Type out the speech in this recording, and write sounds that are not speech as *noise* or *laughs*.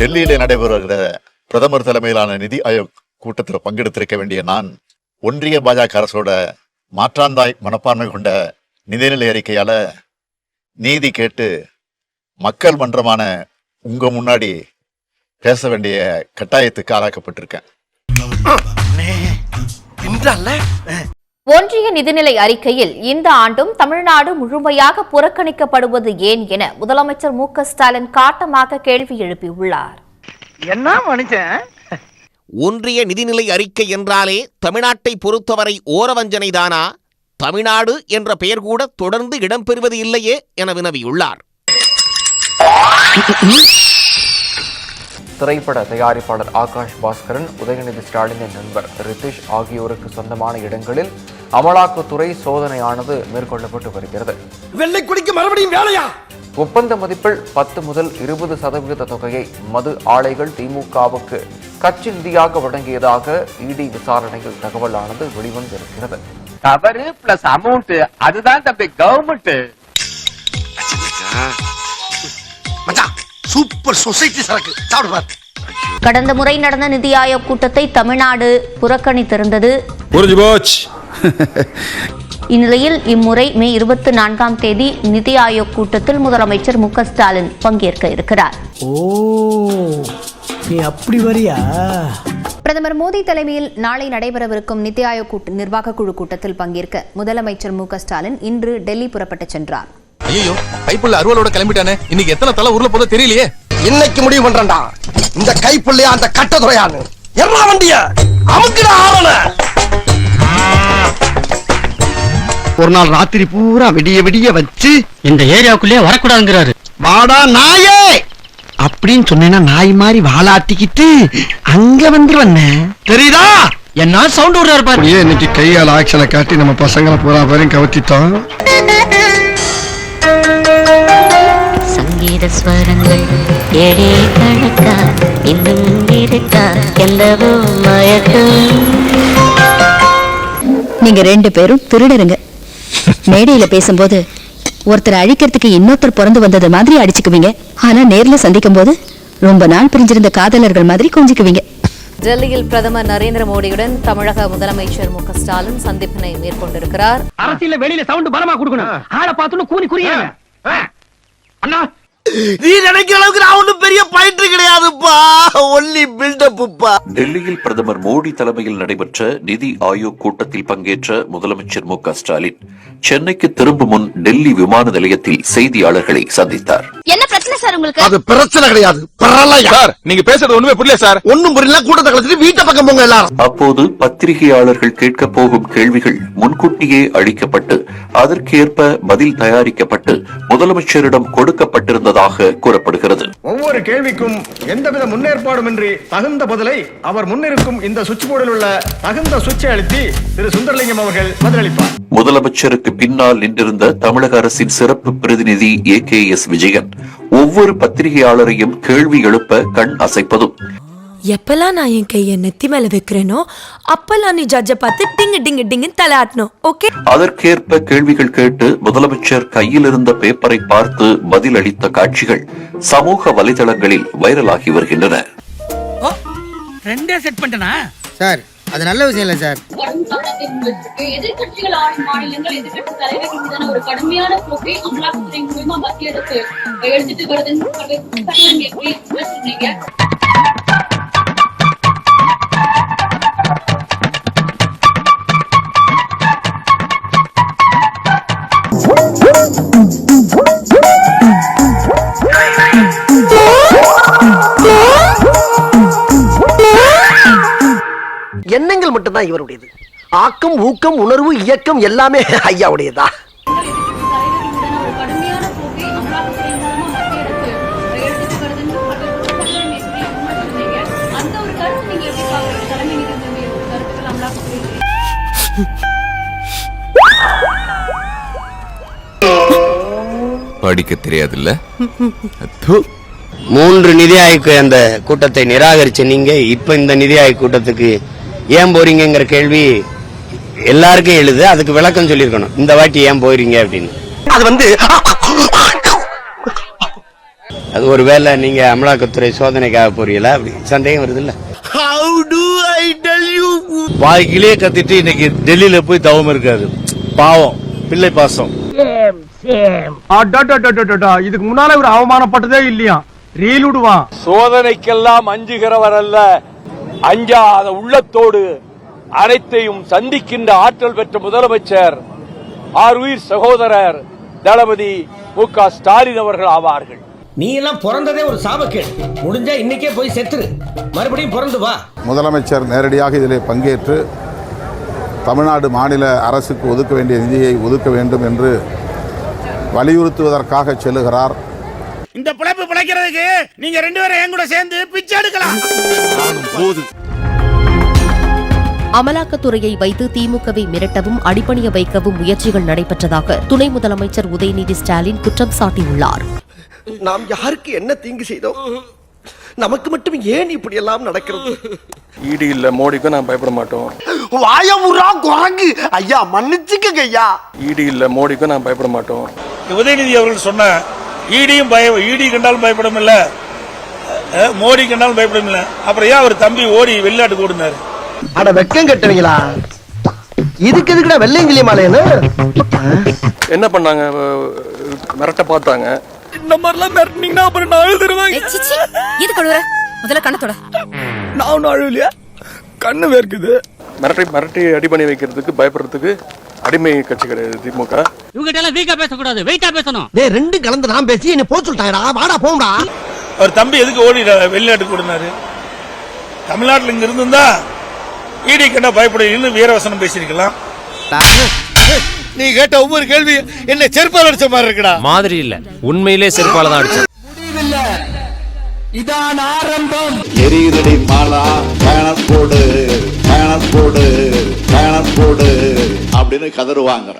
டெல்லியிலே நடைபெறுகிற பிரதமர் தலைமையிலான நிதி ஆயோக் கூட்டத்தில் பங்கெடுத்திருக்க வேண்டிய நான் ஒன்றிய பாஜக அரசோட மாற்றாந்தாய் மனப்பான்மை கொண்ட நிதிநிலை அறிக்கையால நீதி கேட்டு மக்கள் மன்றமான உங்க முன்னாடி பேச வேண்டிய கட்டாயத்துக்கு ஆளாக்கப்பட்டிருக்கேன். ஒன்றிய நிதிநிலை அறிக்கையில் இந்த ஆண்டும் தமிழ்நாடு முழுமையாக புறக்கணிக்கப்படுவது ஏன் என முதலமைச்சர் மு க ஸ்டாலின் காட்டமாக கேள்வி எழுப்பியுள்ளார். என்ன மனுஷன்? ஒன்றிய நிதிநிலை அறிக்கை என்றாலே தமிழ்நாட்டை பொறுத்தவரை ஓரவஞ்சனைதானா? தமிழ்நாடு என்ற பெயர் கூட தொடர்ந்து இடம்பெறுவது இல்லையே என வினவியுள்ளார். திரைப்பட தயாரிப்பாளர் ஆகாஷ் பாஸ்கரன் உதயநிதி ஸ்டாலினின் நண்பர் ரித்திஷ் ஆகியோருக்கு சொந்தமான இடங்களில் அமலாக்கத்துறை சோதனையானது மேற்கொள்ளப்பட்டு வருகிறது. வெள்ளை குடிக்க மறுபடியும் வேலையா? ஒப்பந்த மதிப்பில் பத்து முதல் இருபது சதவிகித தொகையை மது ஆலைகள் திமுகவுக்கு கட்சி நிதியாக வழங்கியதாக இடி விசாரணையில் தகவலானது வெளிவந்திருக்கிறது. தவறு பிளஸ் அமௌண்ட் அதுதான் தம்பி கவர்மெண்ட் சூப்பர் சொசைட்டி சரக்கு. சாப்பிடு பாரு. கடந்த முறை நடந்த நிதி ஆயோக் கூட்டத்தை தமிழ்நாடு புறக்கணித்திருந்தது. புரிஞ்சு போச்சு. *laughs* இந்நிலையில் இம்முறை மே இருபத்தி நான்காம் தேதி நிதி ஆயோக் கூட்டத்தில் முதலமைச்சர் மு ஸ்டாலின் பங்கேற்க இருக்கிறார். ஓ நீ அப்படி வரியா? பிரதமர் மோடி தலைமையில் நாளை நடைபெறவிருக்கும் நித்தி ஆயோக் கூட்ட நிர்வாக குழு கூட்டத்தில் பங்கேற்க முதலமைச்சர் மு க ஸ்டாலின் இன்று டெல்லி புறப்பட்டுச் சென்றார். ஐயோ கைப்புள்ள அருவலோட கிளம்பிட்டானே. இன்னைக்கு எத்தனை தலை ஊர்ல போதோ தெரியலையே. இன்னைக்கு முடிவு பண்றேன்டா. இந்த கைப்புள்ளையா அந்த கட்டதுறையான்னு எல்லா வண்டிய அமுக்குடா ஆவண ஒரு நாள் ராத்திரி பூரா விடிய விடிய வச்சு இந்த ஏரியாவுக்குள்ளே வரக்கூடாதுங்கிறாரு. வாடா நாயே! அப்படின்னு சொன்னேன்னா நாய் மாதிரி வாலாட்டிக்கிட்டு அங்க வந்துருவண்ண தெரியுதா? என்ன சவுண்ட் விடுறாரு பாரு. அப்படியே இன்னைக்கு கையால் ஆக்ஷனை காட்டி நம்ம பசங்களை பூரா பேரையும் கவர்த்திட்டோம் சங்கீத ஸ்வரங்கள் ஏழே கணக்கா இன்னும் இருக்கா? எல்லவோ மயக்கம். நீங்க ரெண்டு பேரும் திருடருங்க. மேடையில பேசும்போது ஒருத்தர் அழிக்கிறதுக்கு இன்னொருத்தர் பிறந்து வந்தது மாதிரி அடிச்சுக்குவீங்க. ஆனா நேர்ல சந்திக்கும் போது ரொம்ப நாள் பிரிஞ்சிருந்த காதலர்கள் மாதிரி கொஞ்சிக்குவீங்க. டெல்லியில் பிரதமர் நரேந்திர மோடியுடன் தமிழக முதலமைச்சர் மு க ஸ்டாலின் சந்திப்பினை மேற்கொண்டிருக்கிறார். அரசியல வெளியில சவுண்ட் பலமா கொடுக்கணும். ஆளை பார்த்துன்னு கூனி குறியாங்க அண்ணா நீ நினைக்கிற அளவுக்கு நான் ஒண்ணும் பெரிய பயிற்று கிடையாதுப்பா. ஒன்லி பில்டப்புப்பா டெல்லியில் பிரதமர் மோடி தலைமையில் நடைபெற்ற நிதி ஆயோக் கூட்டத்தில் பங்கேற்ற முதலமைச்சர் மு க ஸ்டாலின் சென்னைக்கு திரும்பும் முன் டெல்லி விமான நிலையத்தில் செய்தியாளர்களை சந்தித்தார். என்ன பிரச்சனை சார் உங்களுக்கு? அது பிரச்சனை கிடையாது. சார் நீங்க பேசுறது ஒண்ணுமே புரியல சார். ஒண்ணும் புரியல. கூட்டத்தை கழிச்சிட்டு வீட்டை பக்கம் போங்க எல்லாரும். அப்போது பத்திரிகையாளர்கள் கேட்கப் போகும் கேள்விகள் முன்கூட்டியே அளிக்கப்பட்டு அதற்கேற்ப பதில் தயாரிக்கப்பட்டு முதலமைச்சரிடம் கொடுக்கப்பட்டிருந்ததாக கூறப்படுகிறது. ஒவ்வொரு கேள்விக்கும் எந்தவித முன்னேற்பாடுமின்றி தகுந்த பதிலை அவர் முன்னிருக்கும் இந்த சுவிட்ச் போர்டில் உள்ள தகுந்த சுவிட்சை அழுத்தி திரு சுந்தரலிங்கம் அவர்கள் பதிலளிப்பார். முதலமைச்சருக்கு பின்னால் நின்றிருந்த தமிழக அரசின் சிறப்பு பிரதிநிதி ஏ கே எஸ் விஜயன் ஒவ்வொரு பத்திரிகையாளரையும் கேள்வி எழுப்ப கண் அசைப்பதும் எப்பெல்லாம் நான் என் கைய நெத்தி மேல வைக்கிறேனோ அப்பெல்லாம் நீ ஜட்ஜ பார்த்து டிங்கு டிங்கு டிங்குன்னு தலை ஆட்டணும் ஓகே அதற்கேற்ப கேள்விகள் கேட்டு முதலமைச்சர் கையில் இருந்த பேப்பரை பார்த்து பதில் அளித்த காட்சிகள் சமூக வலைதளங்களில் வைரலாகி வருகின்றன. ரெண்டே செட் பண்ணிட்டனா? சார் அது நல்ல விஷயம் இல்ல சார். எதிர்கட்சிகள் ஆளும் மாநிலங்கள் எதிர்கட்சி தலைவர்கள் மீதான ஒரு கடுமையான போக்கை அமலாக்கத்துறை மூலமா மத்திய அரசு எடுத்துட்டு வருதுன்னு எண்ணங்கள் மட்டும்தான் இவருடையது. ஆக்கம் ஊக்கம் உணர்வு இயக்கம் எல்லாமே ஐயாவுடையதா? படிக்க தெரியாதுல்ல? மூன்று நிதி ஆயோக் அந்த கூட்டத்தை நிராகரிச்ச நீங்க இப்ப இந்த நிதி ஆயோக் கூட்டத்துக்கு ஏன் போறீங்கங்கிற கேள்வி எல்லாருக்கும் எழுது அதுக்கு விளக்கம் சொல்லியிருக்கணும். இந்த வாட்டி ஏன் போறீங்க அப்படின்னு. அது வந்து அது ஒரு வேளை நீங்க அமலாக்கத்துறை சோதனைக்காக போறீங்களா? அப்படி சந்தேகம் வருது இல்ல வாய்க்கிலேயே கத்திட்டு இன்னைக்கு டெல்லியில போய் தவம் இருக்காரு பாவம் பிள்ளை பாசம். இதுக்கு முன்னால ஒரு அவமானப்பட்டதே இல்லையா? ரீல் விடுவான் சோதனைக்கெல்லாம் அஞ்சுகிறவர் அல்ல அஞ்சாத உள்ளத்தோடு அனைத்தையும் சந்திக்கின்ற ஆற்றல் பெற்ற முதலமைச்சர் ஆர்வீர் சகோதரர் தளபதி மு க ஸ்டாலின் அவர்கள் ஆவார்கள். நீ எல்லாம் பிறந்ததே ஒரு சாபக்கேடு. முடிஞ்சா இன்னைக்கே போய் செத்துரு. மறுபடியும் பிறந்து வா. முதலமைச்சர் நேரடியாக இதிலே பங்கேற்று தமிழ்நாடு மாநில அரசுக்கு ஒதுக்க வேண்டிய நிதியை ஒதுக்க வேண்டும் என்று வலியுறுத்துவதற்காக செல்லுகிறார். இந்த பிழைப்பு பிழைக்கிறதுக்கு நீங்க ரெண்டு பேரும் என் கூட சேர்ந்து பிச்சை எடுக்கலாம். அமலாக்கத்துறையை வைத்து திமுகவை மிரட்டவும் அடிபணிய வைக்கவும் முயற்சிகள் நடைபெற்றதாக துணை முதலமைச்சர் உதயநிதி ஸ்டாலின் குற்றம் சாட்டியுள்ளார். நாம் யாருக்கு என்ன தீங்கு செய்தோம்? நமக்கு மட்டும் ஏன் இப்படி எல்லாம் நடக்கிறது? ஈடி இல்ல மோடிக்கும் நான் பயப்பட மாட்டோம். வாயமுறா குரங்கு. ஐயா மன்னிச்சுக்கங்க ஐயா. ஈடி இல்ல மோடிக்கும் நான் பயப்பட மாட்டோம். உதயநிதி அவர்கள் சொன்ன ஈடியும் பய ஈடி கண்டாலும் பயப்படும் இல்ல மோடி கண்டாலும் பயப்படும் இல்ல அப்புறம் ஏன் அவர் தம்பி ஓடி வெளிநாட்டுக்கு ஓடினாரு? அட வெக்கம் கட்டுவீங்களா? இதுக்கு எதுக்குடா வெள்ளையங்கிலி மாலையன்னு என்ன பண்ணாங்க? மிரட்ட பார்த்தாங்க. இந்த மாதிரிலாம் மிரட்டினீங்கன்னா அப்புறம் நான் எழுதுருவேன் இது கழுவுற முதல்ல கண்ணத்தோட நான் ஒன்றும் அழுவலையா? கண்ணு வேர்க்குது. மிரட்டி மிரட்டி அடி பண்ணி வைக்கிறதுக்கு பயப்படுறதுக்கு அடிமை கட்சி கிடையாது திமுக. இவங்க எல்லாம் வீக்கா பேசக்கூடாது வெயிட்டா பேசணும். டேய் ரெண்டு கலந்து நான் பேசி என்ன போக சொல்லிட்டாங்கடா வாடா போங்கடா அவர் தம்பி எதுக்கு ஓடி வெளிநாட்டுக்கு ஓடினாரு? தமிழ்நாட்டில் இங்க இருந்திருந்தா ஈடி கண்டா பயப்படுவீங்கன்னு வீரவசனம் பேசியிருக்கலாம். நீ கேட்ட ஒவ்வொரு கேள்வி என்ன செருப்பால் அடிச்ச மாதிரி இருக்குடா. மாதிரி இல்ல உண்மையிலே செருப்பால தான் அடிச்சது இதான் ஆரம்பம். எரியுதடி மாலா பயணம் போடு பயணம் போடு பயணம் போடு அப்படின்னு கதறுவாங்க